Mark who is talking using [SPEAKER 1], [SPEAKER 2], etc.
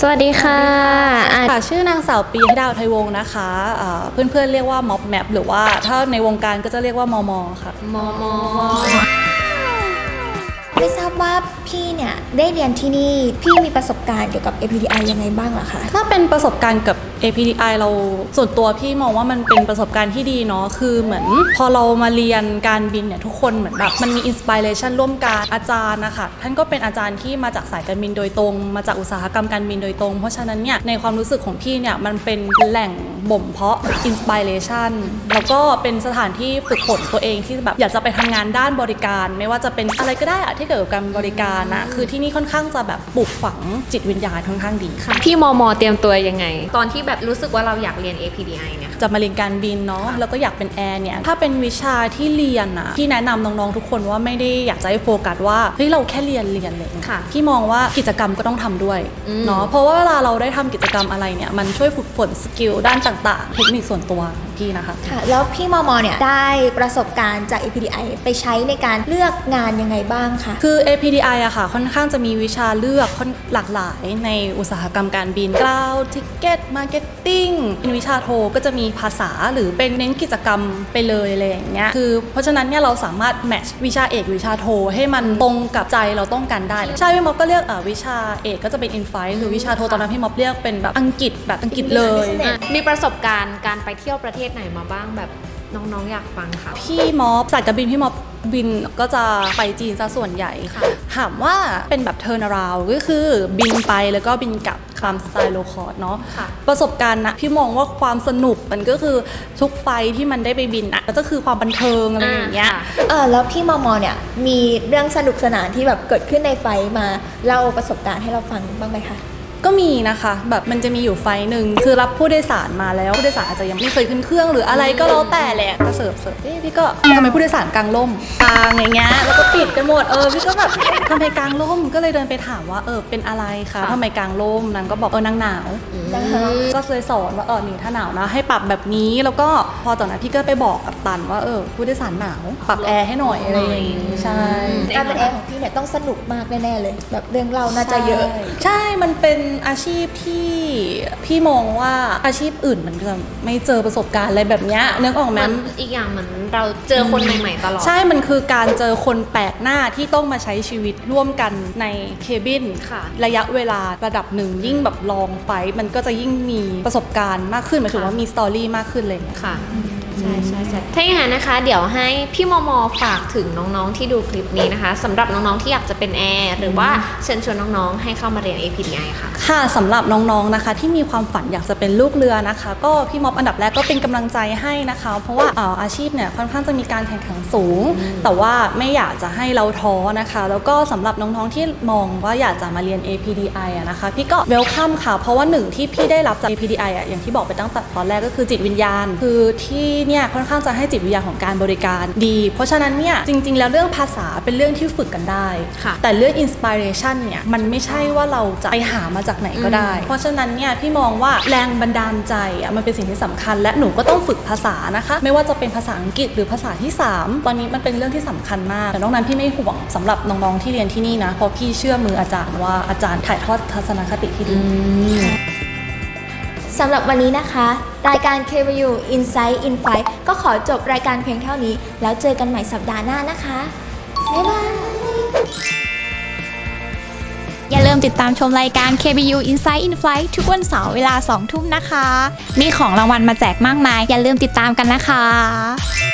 [SPEAKER 1] สวัสดีค่ะอะ
[SPEAKER 2] ค่ะ ชื่อนางสาวปีให้ดาวไทยวงศ์นะคะเอ่อเพื่อนๆเรียกว่าม็อบแมปหรือว่าถ้าในวงการก็จะเรียกว่ามอมอค่ะ
[SPEAKER 1] มอมอ
[SPEAKER 3] ไม่ทราบว่าพี่เนี่ยได้เรียนที่นี่ พี่มีประสบการณ์เกี่ยวกับ APDI ยังไงบ้างเหรอคะ
[SPEAKER 2] ถ้าเป็นประสบการณ์กับ APDI เราส่วนตัวพี่มองว่ามันเป็นประสบการณ์ที่ดีเนาะคือเหมือนพอเรามาเรียนการบินเนี่ยทุกคนเหมือนแบบมันมีอินสปิเรชันร่วมกันอาจารย์นะคะท่านก็เป็นอาจารย์ที่มาจากสายการบินโดยตรง มาจากอุตสาหกรรมการบินโดยตรง เพราะฉะนั้นเนี่ยในความรู้สึกของพี่เนี่ยมันเป็นแหล่งบ่มเพาะอินสปิเรชันแล้วก็เป็นสถานที่ฝึกฝนตัวเองที่แบบอยากจะไปทำงานด้านบริการ ไม่ว่าจะเป็นอะไรก็ได้อะที่เกี่กี่ยวกับการบริการนะ คือที่นี่ค่อนข้างจะแบบปลูกฝังจิตวิญญาณค่อนข้างดี
[SPEAKER 1] พี่มอมอเตรียมตัวยังไง ตอนที่แบบรู้สึกว่าเราอยากเรียน APDI เนี่ย
[SPEAKER 2] จะมาเรียนการบินเนาะแล้วก็อยากเป็นแอร์เนี่ยถ้าเป็นวิชาที่เรียนนะพี่แนะนำน้องๆทุกคนว่าไม่ได้อยากจะให้โฟกัสว่าเฮ้ยเราแค่เรียนเรียนเลย
[SPEAKER 1] ค่ะ
[SPEAKER 2] พี่มองว่ากิจกรรมก็ต้องทำด้วย
[SPEAKER 1] อืม
[SPEAKER 2] เนาะเพราะว่าเวลาเราได้ทำกิจกรรมอะไรเนี่ยมันช่วยฝึกฝนสกิลด้านต่างๆ เทคนิคส่วนตัวของพี่นะคะ
[SPEAKER 3] ค่ะแล้วพี่มอมอเนี่ยได้ประสบการณ์จาก APDI ไปใช้ในการเลือกงานยังไงบ้างคะ
[SPEAKER 2] คือ APDI อะค่ะค่อนข้างจะมีวิชาเลือกค่อนหลากหลายในอุตสาหกรรมการบินกล่าวทิเก็ตมาร์เก็ตติ้งเป็นวิชาโทก็จะมีภาษาหรือเป็นเน้นกิจกรรมไปเลยอะไรอย่างเงี้ยคือเพราะฉะนั้นเนี่ยเราสามารถแมทช์วิชาเอกวิชาโท ให้มันตรงกับใจเราต้องการได้ใช่พี่ม็อบก็เรียกวิชาเอกก็จะเป็นอินไฟหรือวิชาโทตอนนั้นพี่ม็อบเรียกเป็นแบบอังกฤษแบบอังกฤษเลย
[SPEAKER 1] มีประสบการณ์การไปเที่ยวประเทศไหนมาบ้างแบบ น้องๆอยากฟังค่ะ
[SPEAKER 2] พี่ม็อบสายการบินพี่ม็อบบินก็จะไปจีนซะส่วนใหญ่
[SPEAKER 1] ค่ะ
[SPEAKER 2] ถามว่าเป็นแบบเทอร์นาราวก็คือบินไปแล้วก็บินกลับตามสไตล์โลคอร์เนาะ
[SPEAKER 1] ค่ะ
[SPEAKER 2] ประสบการณ์นะพี่มองว่าความสนุกมันก็คือทุกไฟล์ที่มันได้ไปบินอะก็คือความบันเทิงอะไรอย่างเงี้ย
[SPEAKER 1] ค่ะ
[SPEAKER 3] เออแล้วพี่มอมอเนี่ยมีเรื่องสนุกสนานที่แบบเกิดขึ้นในไฟล์มาเล่าประสบการณ์ให้เราฟังบ้างไหมคะ
[SPEAKER 2] ก็มีนะคะ แบบมันจะมีอยู่ไฟล์หนึ่งคือรับผู้โดยสารมาแล้วผู้โดยสารอาจจะยังไม่เคยขึ้นเครื่อง หรืออะไรก็แล้วแต่แหละก็เสิร์ฟเสิร์ฟเอ๊ะพี่ก็ทำไมผู้โดยสารกลางร่มกลางอย่างเงี้ยแล้วก็ปิดกันหมดเออพี่ก็แบบทำไมกลางร่มก็เลยเดินไปถามว่าเออเป็นอะไรคะ
[SPEAKER 1] ค่ะ
[SPEAKER 2] ทำไมกลางร่มนางก็บอกเออนางหนาว
[SPEAKER 3] นะคะ
[SPEAKER 2] ก็เลยสอนว่าเออนี่ถ้าหนาวนะให้ปรับแบบนี้แล้วก็พอจากนั้นพี่ก็ไปบอกกับตันว่าเออผู้โดยสารหนาวปรับแอร์ให้หน่อยอะไรอย่างงี้ใช่
[SPEAKER 3] การเป็นแอร์ของพี่เนี่ยต้องสนุกมากแน่ๆเลย แบบเรื่องเล่าน่าจะเยอะ
[SPEAKER 2] ใช่ใช่มันเป็นอาชีพที่พี่มองว่าอาชีพอื่นมันจะไม่เจอประสบการณ์อะไรแบบเนี้ยนึกออกไหม
[SPEAKER 1] มันอีกอย่างเหมือนเราเจอคนใหม่ๆตลอด
[SPEAKER 2] ใช่ มันคือการเจอคนแปลกหน้าที่ต้องมาใช้ชีวิตร่วมกันในเคบิน
[SPEAKER 1] ค่ะ
[SPEAKER 2] ระยะเวลาระดับหนึ่งยิ่งแบบลองไฟท์มันก็จะยิ่งมีประสบการณ์มากขึ้นหมายถึงว่ามีสตอรี่มากขึ้นเลย
[SPEAKER 1] ค่ะ ใช่ใช่ใช่ถ้าอย่างนั้นนะคะ เดี๋ยวให้พี่มอมอฝากถึงน้องๆที่ดูคลิปนี้นะคะสำหรับน้องๆที่อยากจะเป็นแอร์หรือว่าเชิญชวนน้องๆให้เข้ามาเรียน APDI ค่ะ
[SPEAKER 2] ค่ะสำหรับน้องๆนะคะ ที่มีความฝันอยากจะเป็นลูกเรือนะคะ ก็พี่มอบอันดับแรกก็เป็นกำลังใจให้นะคะ เพราะว่าเอ่อาชีพเนี่ยค่อนข้างจะมีการแข่งขันสูง แต่ว่าไม่อยากจะให้เราท้อนะคะ แล้วก็สำหรับน้องๆที่มองว่าอยากจะมาเรียน APDI อะนะคะ พี่ก็เวลคัมค่ะ เพราะว่าหนึ่งที่พี่ได้รับจาก APDI อะอย่างที่บอกไปตั้งแต่ตอนแรกก็คือจิตวิญญาณ คือที่เนี่ยค่อนข้างจะให้จิตวิญญาณของการบริการดี เพราะฉะนั้นเนี่ยจริง ๆ แล้วเรื่องภาษาเป็นเรื่องที่ฝึกกันได้
[SPEAKER 1] ค่ะ
[SPEAKER 2] แต่เรื่องอินสปิเรชันเนี่ยมันไม่ใช่ว่าเราจะไปหามาจากไหนก็ได้ เพราะฉะนั้นเนี่ยพี่มองว่าแรงบันดาลใจอะมันเป็นสิ่งที่สำคัญ และหนูก็ต้องฝึกภาษานะคะ ไม่ว่าจะเป็นภาษาอังกฤษหรือภาษาที่ 3 ตอนนี้มันเป็นเรื่องที่สำคัญมาก แต่นอกนั้นพี่ไม่ห่วงสำหรับน้องๆที่เรียนที่นี่นะเพราะพี่เชื่อมืออาจารย์ว่าอาจารย์ถ่ายทอดทัศนคติที่ดี
[SPEAKER 3] สำหรับวันนี้นะคะ รายการ KBU Insight in Fight ก็ขอจบรายการเพียงเท่านี้ แล้วเจอกันใหม่สัปดาห์หน้านะคะ บ๊ายบาย
[SPEAKER 4] อย่าลืมติดตามชมรายการ KBU Inside in Flight ทุกวันเสาร์เวลา 2 ทุ่มนะคะ มีของรางวัลมาแจกมากมาย อย่าลืมติดตามกันนะคะ